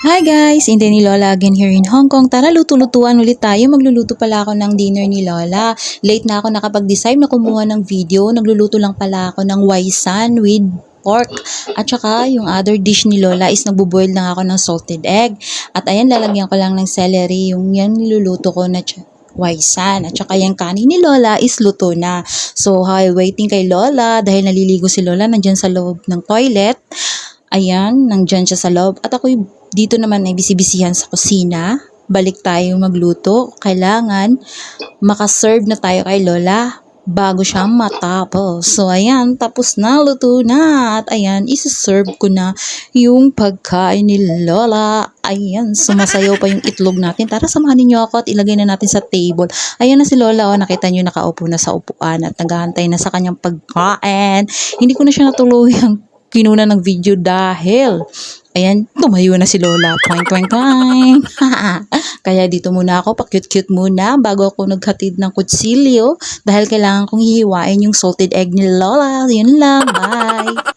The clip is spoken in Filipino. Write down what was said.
Hi guys! Hindi ni Lola again here in Hong Kong. Tara, luto-lutuan ulit tayo. Magluluto pala ako ng dinner ni Lola. Late na ako nakapag-decide na kumuha ng video. Nagluluto lang pala ako ng waisan with pork. At saka, yung other dish ni Lola is nagbuboil lang ako ng salted egg. At ayan, lalagyan ko lang ng celery. Yung yan niluluto ko na waisan. At saka yung kanin ni Lola is luto na. So, hi, waiting kay Lola dahil naliligo si Lola nandyan sa loob ng toilet. Ayan, nandyan siya sa loob. At ako'y dito naman ay bisibisihan sa kusina. Balik tayo magluto. Kailangan makaserve na tayo kay Lola bago siya matapos. So, ayan, tapos na, luto na. At ayan, isa-serve ko na yung pagkain ni Lola. Ayan, sumasayaw pa yung itlog natin. Tara, samahan niyo ako at ilagay na natin sa table. Ayan na si Lola, oh, nakita niyo nakaupo na sa upuan at naghahantay na sa kanyang pagkain. Hindi ko na siya natuluyang kinuna ng video dahil ayan, tumayo na si Lola. Twang, twang, twang. Kaya dito muna ako, pa-cute-cute muna bago ako naghatid ng kutsilyo dahil kailangan kong hihiwain yung salted egg ni Lola. Yun lang, bye!